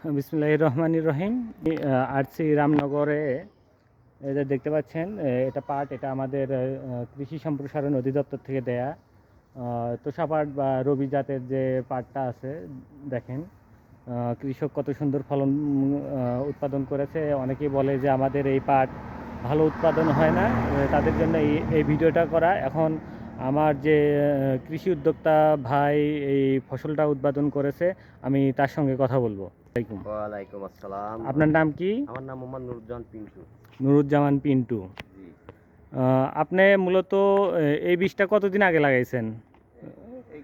বিসমুল্লাহ রহমান রহিম। আরসি রামনগরে যে দেখতে পাচ্ছেন এটা পাট, এটা আমাদের কৃষি সম্প্রসারণ অধিদপ্তর থেকে দেয়া। তোষা পাট বা রবি জাতের যে পাটটা আছে, দেখেন কৃষক কত সুন্দর ফলন উৎপাদন করেছে। অনেকেই বলে যে আমাদের এই পাট ভালো উৎপাদন হয় না তাদের জন্য এই এই ভিডিওটা করা। এখন আমার যে কৃষি উদ্যোক্তা ভাই এই ফসলটা উৎপাদন করেছে, আমি তার সঙ্গে কথা বলব। ওয়ালাইকুম আসসালাম। আপনার নাম কি? আমার নাম মোহাম্মদ নুরুজ্জামান পিন্টু। নুরুজ্জামান পিন্টু। আপনি মূলত এই বীজটা কতদিন আগে লাগাইছেন? এই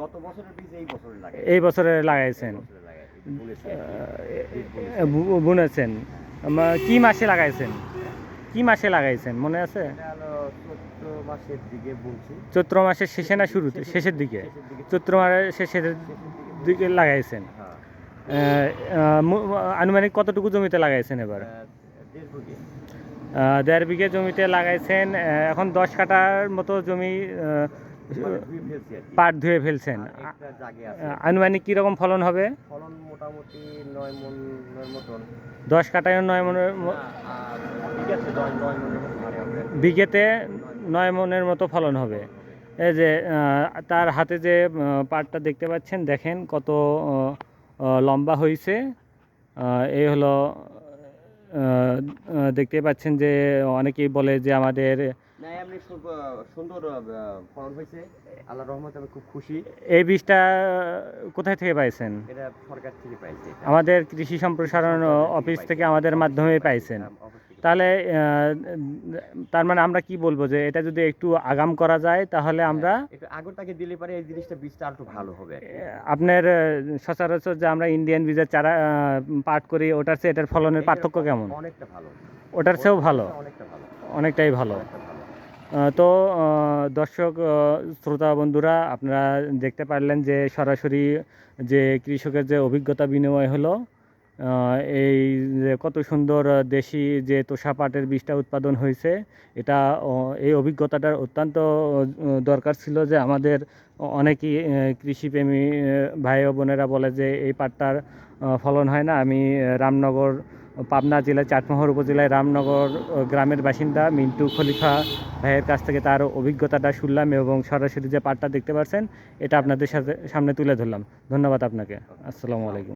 গত বছরের বীজ এই বছরে এই বছরে লাগাইছেন? বুনেছেন। কি মাসে লাগাইছেন? কি মাসে লাগাইছেন? মনে আছে? চৈত্র মাসের দিকে বুনছি। চৈত্র মাসের শেষে না শুরুতে? শেষের দিকে? চৈত্র মাসের শেষের দিকে লাগাইছেন? হ্যাঁ। আনুমানিক কতটুকু জমিতে লাগাইছেন এবার? দেড় বিঘে। জমিতে লাগাইছেন এখন দশ কাঠার মতো জমি। পাট ধুয়ে ফেলছেন। আনুমানিক কীরকম ফলন হবে? ফলন মোটামুটি নয় মন মতন। দশ কাঠায় নয় মনের বিঘাতে নয় মনের মতো ফলন হবে। এই যে তার হাতে যে পাটটা দেখতে পাচ্ছেন দেখেন কত লম্বা হয়েছে এ এই হলো দেখতে পাচ্ছেন যে অনেকেই বলে যে আমাদের সুন্দর ফলন হয়েছে। আল্লাহ রহমতে আমি খুব খুশি। এই বীজটা কোথায় থেকে পাইছেন? এটা সরকার থেকে পাইছে। আমাদের কৃষি সম্প্রসারণ অফিস থেকে আমাদের মাধ্যমে পাইছেন। হ্যাঁ, তাহলে তার মানে আমরা কি বলব যে এটা যদি একটু আগাম করা যায় তাহলে আমরা একটু আগরটাকে দিলে পারে এই জিনিসটা বীজটা আর একটু ভালো হবে আপনার সচরাচর যে আমরা ইন্ডিয়ান বীজের চারা পাট করি ওটার চেয়ে এটার ফলনের পার্থক্য কেমন? অনেকটা ভালো। ওটার চেয়েও ভালো? অনেকটা ভালো। অনেকটাই ভালো। তো দর্শক শ্রোতা বন্ধুরা আপনারা দেখতে পারলেন যে সরাসরি যে কৃষকের যে অভিজ্ঞতা বিনিময় হলো এই যে কত সুন্দর দেশি যে তোষা পাটের বীজটা উৎপাদন হয়েছে, এটা এই অভিজ্ঞতাটার অত্যন্ত দরকার ছিল যে আমাদের অনেকেই কৃষিপ্রেমী ভাই বোনেরা বলে যে এই পাটটার ফলন হয় না। আমি রামনগর, পাবনা জেলার চাটমোহর উপজেলায় রামনগর গ্রামের বাসিন্দা মিন্টু খলিফা ভাইয়ের কাছ থেকে তার অভিজ্ঞতাটা শুনলাম এবং সরাসরি যে পাটটা দেখতে পাচ্ছেন এটা আপনাদের সাথে, সামনে তুলে ধরলাম। ধন্যবাদ আপনাকে। আসসালামু আলাইকুম।